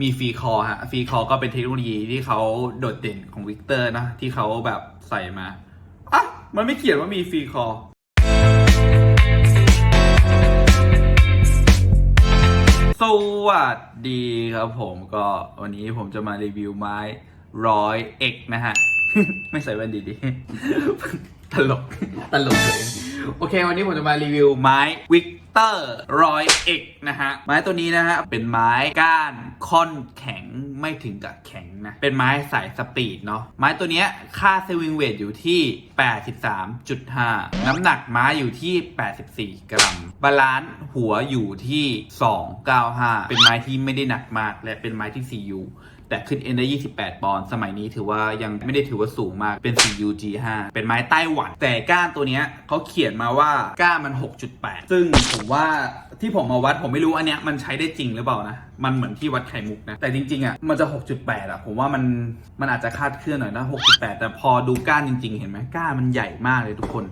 มีฟรีคอฮะฟรีคอก็เป็นเทคโนโลยีที่เขาโดดเด่นของวิกเตอร์นะ ที่เขาแบบใส่มาอะมันไม่เขียนว่ามีฟรีคอสวัสดีครับผมก็วันนี้ผมจะมารีวิวไม้ร้อยเอกนะฮะ ไม่ใส่แว่นดีๆ ตลก ตลกเลย โอเค วันนี้ผมจะมารีวิวไม้วิกเตอร์ร้อยเอกนะฮะ ไม้ตัวนี้นะฮะ เป็นไม้ก้านค่อนแข็งไม่ถึงกับแข็งนะ เป็นไม้สายสปีดเนาะ ไม้ตัวเนี้ยค่าเซวิงเวทอยู่ที่ 83.5 น้ำหนักไม้อยู่ที่ 84 กรัม บาลานซ์หัวอยู่ที่ 295 เป็นไม้ที่ไม่ได้หนักมาก และเป็นไม้ที่ CU แต่ขึ้นเอ็นได้ 28 ปอนด์สมัยนี้ถือว่ายังไม่ได้ถือว่าสูงมากเป็น 4UG5 เป็นไม้ไต้หวัน แต่ก้านตัวเนี้ยเขาเขียนมาว่าก้านมัน 6.8 ซึ่งผมว่าที่ผมมาวัดผมไม่รู้อันเนี้ยมันใช้ได้จริงหรือเปล่านะ มันเหมือนที่วัดไข่มุกนะ แต่จริงๆอะมันจะ 6.8 อะ ผมว่ามันมันอาจจะคาดเคลื่อนหน่อยนะ 6.8 แต่พอดูก้านจริง ๆ เห็นไหมก้านมันใหญ่มากเลยทุกคน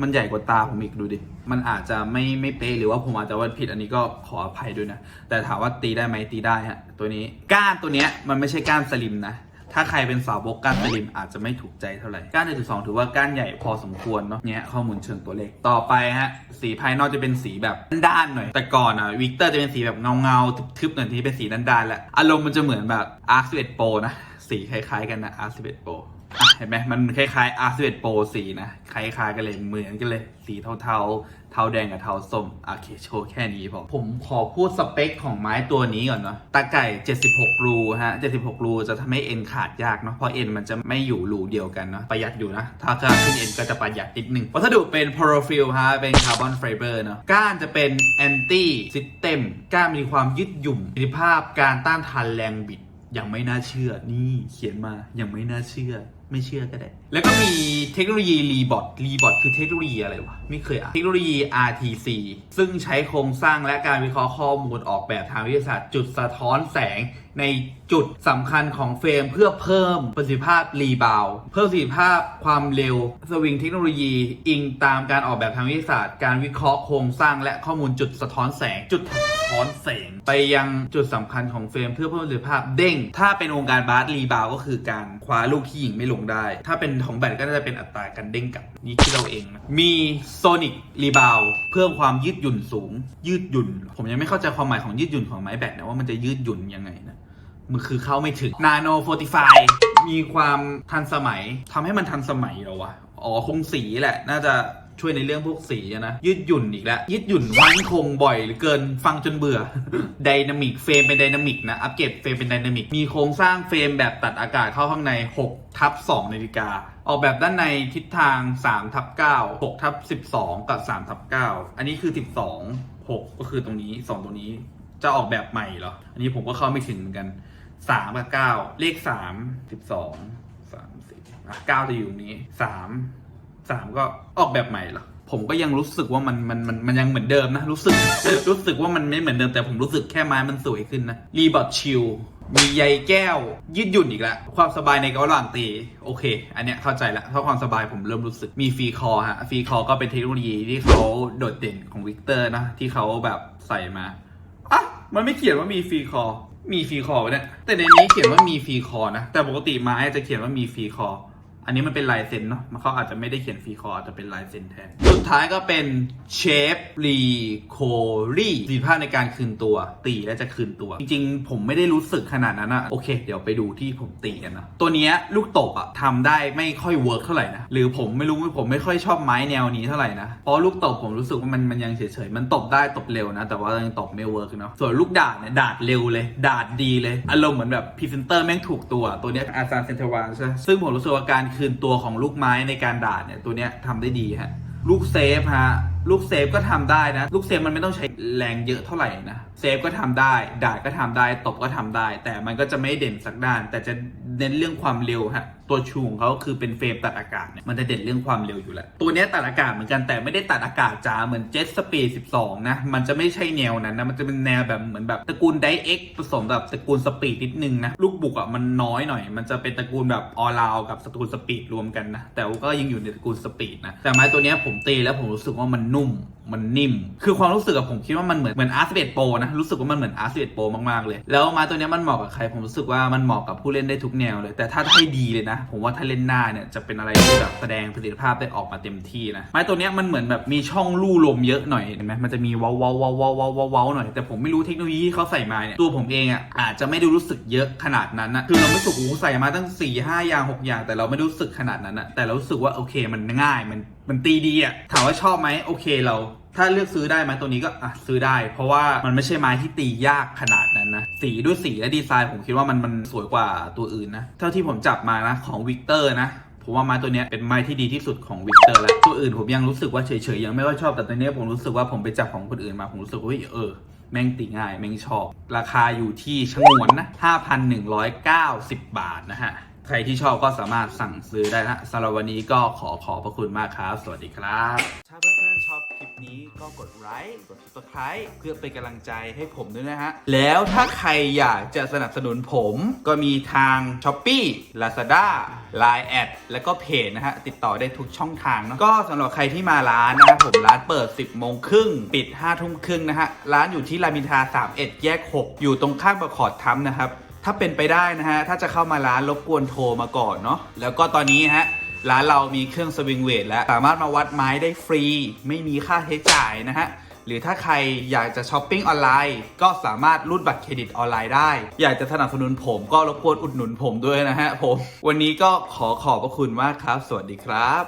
มันใหญ่กว่าตาผมอีกดูดิ มันอาจจะไม่ไม่เป๊ะหรือว่าผมอาจจะวัดผิดอันนี้ก็ขออภัยด้วยนะ แต่ถามว่าตีได้ไหมตีได้ฮะตัวนี้ก้านตัวเนี้ยมันไม่ใช่ก้านสลิมนะ ถ้าใครเป็นสาวบกก้านสลิมอาจจะไม่ถูกใจเท่าไหร่ ก้าน1.2ถือว่าก้านใหญ่พอสมควรเนาะเนี้ยข้อมูลเชิงตัวเลขต่อไปฮะสีภายนอกจะเป็นสีแบบด้านๆหน่อย แต่ก่อนอะวิกเตอร์จะเป็นสีแบบเงาๆทึบๆหน่อยที่เป็นสีด้านๆแหละอารมณ์มันจะเหมือนแบบ Arc 11 Pro นะสีคล้ายๆกันนะ Arc 11 Pro อะ เห็นไหมมันคล้ายๆ R11 Pro สีนะ คล้ายๆกันเลยเหมือนกันเลย สีเทาๆ เทาแดงกับเทาส้มโอเคโชว์แค่นี้พอผมขอพูดสเปคของไม้ตัวนี้ก่อนเนาะตาไก่ 76 รูฮะ 76 รูจะทำให้เอ็นขาดยากเนาะเพราะเอ็นมันจะไม่อยู่รูเดียวกันเนาะประหยัดอยู่นะ ถ้าเกิดขึ้นเอ็นก็จะประหยัดนิดนึงวัสดุเป็นโพรฟิลฮะเป็นคาร์บอนไฟเบอร์เนาะก้านจะเป็นแอนตี้ซิสเต็มก้านมีความยืดหยุ่นประสิทธิภาพการต้านทานแรงบิดยังไม่น่าเชื่อนี่เขียนมายังไม่น่าเชื่อ ไม่เชื่อก็ได้ แล้วก็มีเทคโนโลยีรีบอทรีบอทคือเทคโนโลยีอะไรวะ ไม่เคยอ่าน เทคโนโลยี RTC ซึ่งใช้โครงสร้างและการวิเคราะห์ข้อมูลออกแบบทางวิทยาศาสตร์ จุดสะท้อนแสงในจุดสำคัญของเฟรมเพื่อเพิ่มประสิทธิภาพรีบาวเพิ่มประสิทธิภาพความเร็ว สวิงเทคโนโลยี อิงตามการออกแบบทางวิทยาศาสตร์ การวิเคราะห์โครงสร้างและข้อมูลจุดสะท้อนแสง จุดสะท้อนแสง ไปยังจุดสำคัญของเฟรมเพื่อเพิ่มประสิทธิภาพเด้ง ถ้าเป็นวงค์การบาสรีบาวก็คือการคว้าลูกที่ยิงไม่ลงได้ ถ้าเป็นของแบตก็น่าจะเป็นอัตราการเด้งกลับนี่คิดเราเองนะมีโซนิกรีบาวเพิ่มความยืดหยุ่นสูง ยืดหยุ่น ผมยังไม่เข้าใจความหมายของยืดหยุ่นของไม้แบตนะว่ามันจะยืดหยุ่นยังไงนะมันคือเข้าไม่ถึงนาโนโฟติฟายมีความทันสมัยทำให้มันทันสมัยเหรอวะอ๋อคงสีแหละ น่าจะ ช่วยในเรื่องพวกสีนะ ยืดหยุ่นอีกแล้ว ยืดหยุ่นวันคงบ่อยเหรือเกินฟังจนเบื่อไดนามิกเฟรมเป็นไดนามิกนะ อัปเกรดเฟรมเป็นไดนามิกมีโครงสร้างเฟรมแบบตัดอากาศเข้าข้างใน 6 ทับ2นาฬิกา ออกแบบด้านในทิศทาง 3 ทับ 9 6 ทับ 12 กับ 3 ทับ 9 อันนี้คือ 12 6 ก็คือตรงนี้ 2 ตรงนี้จะออกแบบใหม่เหรอ อันนี้ผมก็เข้าไม่ถึงเหมือนกันสามกับเก้าเลขสามสิบสองสามสิบอะเก้าจะอยู่ตรงนี้สาม สามก็ออกแบบใหม่เหรอผมก็ยังรู้สึกว่ามันมันมันมันยังเหมือนเดิมนะ รู้สึกรู้สึกว่ามันไม่เหมือนเดิมแต่ผมรู้สึกแค่ไม้มันสวยขึ้นนะรีบอทชิลมีใยแก้ว ยืดหยุ่นอีกแล้ว ความสบายในกระหว่างตี โอเค อันเนี้ยเข้าใจละเพราะความสบายผมเริ่มรู้สึกมีฟรีคอฮะฟรีคอก็เป็นเทคโนโลยีที่เขาโดดเด่นของวิกเตอร์นะ ที่เขาแบบใส่มาอะมันไม่เขียนว่ามีฟรีคอ มีฟรีคอว้เนี่ยแต่ในนี้เขียนว่ามีฟรีคอนะแต่ปกติไม้จะเขียนว่ามีฟรีคอ อันนี้มันเป็นลายเซ็นเนาะมันเขาอาจจะไม่ได้เขียนฟรีคอร์อาจจะเป็นลายเซ็นแทน สุดท้ายก็เป็นเชฟรีโครีสีภาพในการคืนตัว ตีและจะคืนตัว จริงๆ ผมไม่ได้รู้สึกขนาดนั้นอะโอเค เดี๋ยวไปดูที่ผมตีกันนะ ตัวเนี้ยลูกตบอะทำได้ไม่ค่อยเวิร์กเท่าไหร่นะ หรือผมไม่รู้ผมไม่ค่อยชอบไม้แนวนี้เท่าไหร่นะ เพราะลูกตบผมรู้สึกว่ามันมันยังเฉยๆ มันตบได้ตบเร็วนะ แต่ว่ายังตบไม่เวิร์กเนาะ ส่วนลูกดาดเนี่ยดาดเร็วเลย ดาดดีเลย อารมณ์เหมือนแบบพรีเซนเตอร์แม่งถูกตัว ตัวเนี้ยอาซานเซนเทวานใช่ซึ่งผมรู้สึกว่าการคืนตัวของลูกไม้ในการดาดเนี่ยตัวเนี้ยทำได้ดีฮะลูกเซฟฮะลูกเซฟก็ทำได้นะ ลูกเซฟมันไม่ต้องใช้แรงเยอะเท่าไหร่นะเซฟก็ทำได้ ดาดก็ทำได้ ตบก็ทำได้ แต่มันก็จะไม่เด่นสักด้าน แต่จะเน้นเรื่องความเร็วฮะตัวชูของเขาคือเป็นเฟรมตัดอากาศเนี่ยมันจะเด่นเรื่องความเร็วอยู่แล้ว ตัวนี้ตัดอากาศเหมือนกันแต่ไม่ได้ตัดอากาศจ๋าเหมือนเจ็ตสปีด12 นะ มันจะไม่ใช่แนวนั้นนะ มันจะเป็นแนวแบบเหมือนแบบตระกูลไดเอ็กผสมแบบตระกูลสปีดนิดนึงนะ ลูกบุกอะมันน้อยหน่อย มันจะเป็นตระกูลแบบออลาวกับตระกูลสปีดรวมกันนะ แต่ก็ยังอยู่ในตระกูลสปีดนะ แต่ไม้ตัวนี้ผมตีแล้วผมรู้สึกว่ามันนุ่มมันนิ่ม คือความรู้สึกอะผมคิดว่ามันเหมือนเหมือน R11 Pro นะ รู้สึกว่ามันเหมือน R11 Pro มากๆเลย แล้วม้ตัวเนี้ยมันเหมาะกับใคร ผมรู้สึกว่ามันเหมาะกับผู้เล่นได้ทุกแนวเลย แต่ถ้าให้ดีเลยนะผมว่าถ้าเล่นหน้าเนี่ยจะเป็นอะไรที่แบบแสดงประสิทธิภาพได้ออกมาเต็มที่นะไม้ตัวเนี้ยมันเหมือนแบบมีช่องลู่ลมเยอะหน่อยเห็นไหมมันจะมีว้าเว้าเว้าเว้าเว้าเว้าวหน่อยแต่ผมไม่รู้เทคโนโลยีที่เขาใส่มาเนี่ยตัวผมเองอะอาจจะไม่ได้รู้สึกเยอะขนาดนั้นนะคือเราไม่รู้สึกโอ้ใส่มาตั้ง4ี่ห้าอย่างหกอย่าง แต่เราไม่รู้สึกขนาดนั้นอะแต่เรารู้สึกว่าโอเคมันง่ายมันมันตีดีอะถามว่าชอบไหมโอเคเรา ถ้าเลือกซื้อได้ไหมตัวนี้ก็อะซื้อได้ เพราะว่ามันไม่ใช่ไม้ที่ตียากขนาดนั้นนะสีด้วยสีและดีไซน์ผมคิดว่ามันมันสวยกว่าตัวอื่นนะเท่าที่ผมจับมานะของวิกเตอร์นะผมว่าไม้ตัวนี้เป็นไม้ที่ดีที่สุดของวิกเตอร์แล้ว ตัวอื่นผมยังรู้สึกว่าเฉยๆยังไม่ค่อยชอบแต่ตัวนี้ผมรู้สึกว่าผมไปจับของคนอื่นมาผมรู้สึกว่าเฮ้ยเออแม่งตีง่าย แม่งชอบ ราคาอยู่ที่ชงวนนะ5,190 บาทนะฮะ ใครที่ชอบก็สามารถสั่งซื้อได้นะสำหรับวันนี้ก็ขอขอบพระคุณมากครับ สวัสดีครับ นี้ก็กดไลค์กด subscribe เพื่อเป็นกำลังใจให้ผมด้วยนะฮะ แล้วถ้าใครอยากจะสนับสนุนผมก็มีทาง s h อ p e e Lazada Line แอดแล้วก็เพจนะฮะ ติดต่อได้ทุกช่องทางเนาะก็สำหรับใครที่มาร้านนะผมร้านเปิด 10โมงครึ่งปิด5ทุ่มครึ่งนะฮะ ร้านอยู่ที่รามินทา31 แยก 6 อยู่ตรงข้างประขอดทัมนะครับถ้าเป็นไปได้นะฮะถ้าจะเข้ามาร้านรบกวนโทรมาก่อนเนาะแล้วก็ตอนนี้ฮะ ร้านเรามีเครื่องสวิงเวทแล้วสามารถมาวัดไม้ได้ฟรี ไม่มีค่าใช้จ่ายนะฮะหรือถ้าใครอยากจะช้อปปิ้งออนไลน์ ก็สามารถรูดบัตรเครดิตออนไลน์ได้ อยากจะสนับสนุนผมก็รบกวนอุดหนุนผมด้วยนะฮะผม วันนี้ก็ขอขอบพระคุณมากครับ สวัสดีครับ